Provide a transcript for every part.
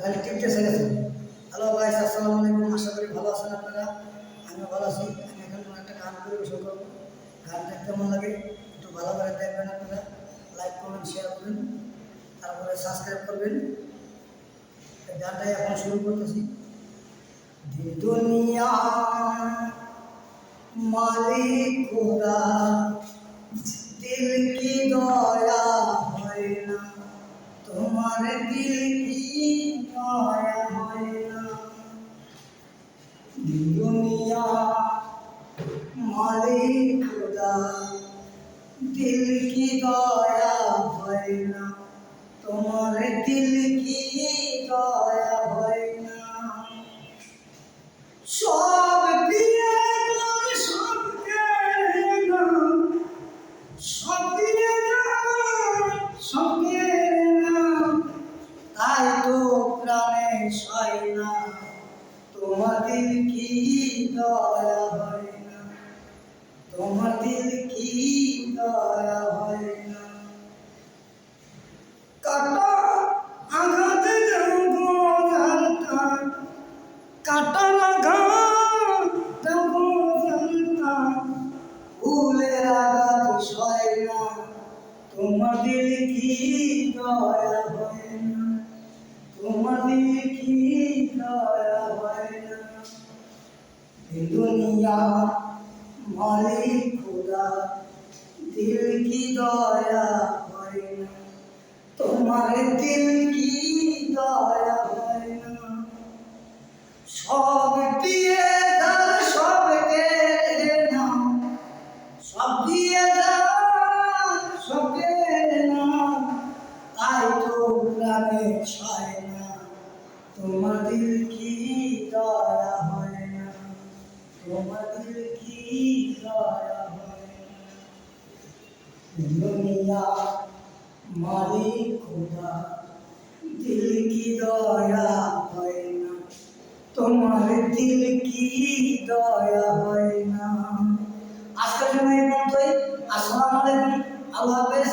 খালি টিপতে গেছে হ্যালো ভাই আসসালামু আলাইকুম। আশা করি ভালো আছেন আপনারা। আমিও ভালো আছি। আমি এখন একটা গান পরিবেশন করব। গানটা কেমন লাগে একটু ভালো করে দেখবেন আপনারা। লাইক করবেন শেয়ার করবেন। তারপরে সাবস্ক্রাইব করবেন। গানটাই এখন শুরু করতেছি। দুনিয়া মালিক খোদা দিল কি দয়া হয় না? তোমার দিল কি সয় না তোমার দিল কি দয়া হয় না? তোমার দিল কি দয়া হয়? কি দয়া হয় না মালিক খোদা কি দয়া হয় না? তোমার দিল কি দয়া তোমার দিল কি দয়া হয় না? তোমার দিল কি দয়া হয় মালিক খোদা, দিল কি দয়া হয় না? তোমার দিল কি দয়া হয় না? আজকের জন্য এই পর্যন্তই আসসালামু আলাইকুম। আল্লাহ হাফেজ।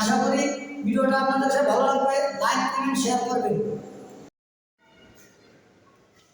আশা করি ভিডিওটা আপনাদের কাছে ভালো লাগবে। লাইক করবেন শেয়ার করবেন।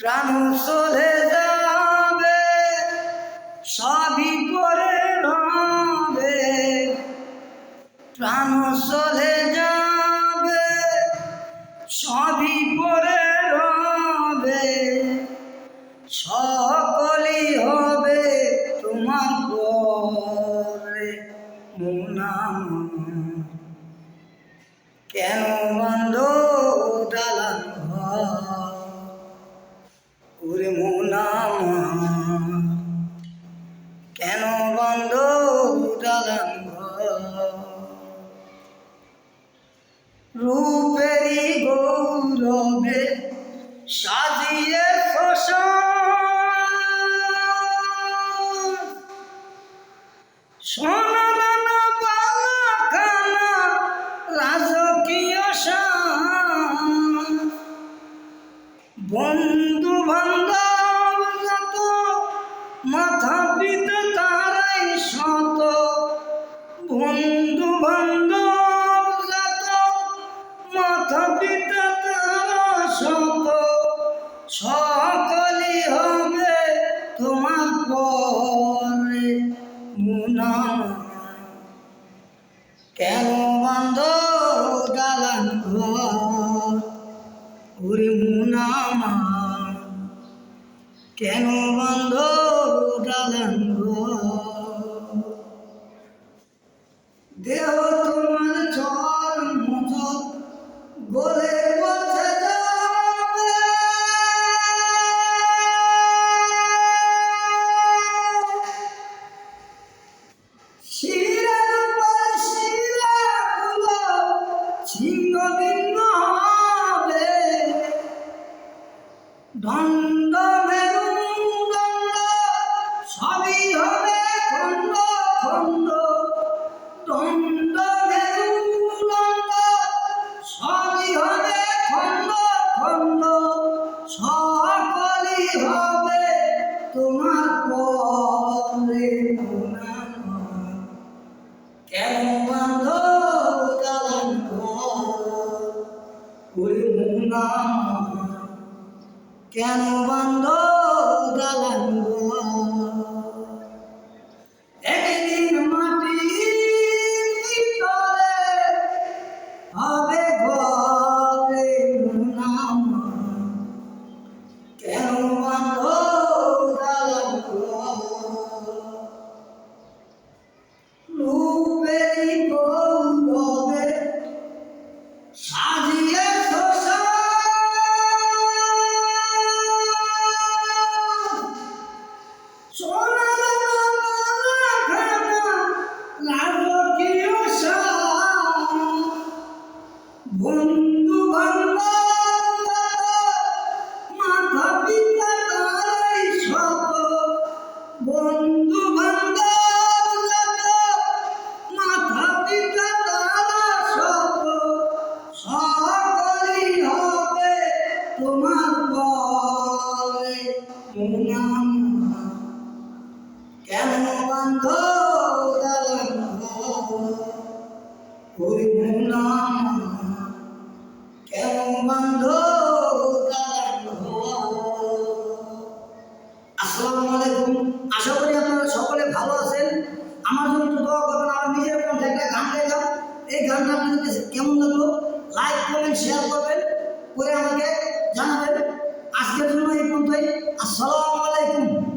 প্রাণ চলে যাবে, সবই করে রবে প্রাণ চলে যাবে, সবই পরে রবে সকলই হবে তোমার পরে মুনাম কেন বন্ধ মুনাম কেন বন্ধ ঘর? রূপেরই গৌরবে সাজিয়ে শ্মশান। সোনাদানা বালাখানা রাজকীয়। বন্ধু কেন বন্ধ দালান ঘরে? মুনামা কেন বন্ধ দালান ঘর? দেহ মুনামা কেন বন্ধ দালান ওই মুনামা কেন আলাইকুম। আশা করি সকলে ভালো আছেন। আমার জন্য একটু দোয়া করবেন। আমার নিজের কণ্ঠে একটা গান গাইলাম। এই গানটা কেমন লাগল? লাইক কমেন্ট শেয়ার করবেন। করে আমাকে জানাবেন। আজকের জন্য এই পর্যন্তই। আসসালামু আলাইকুম।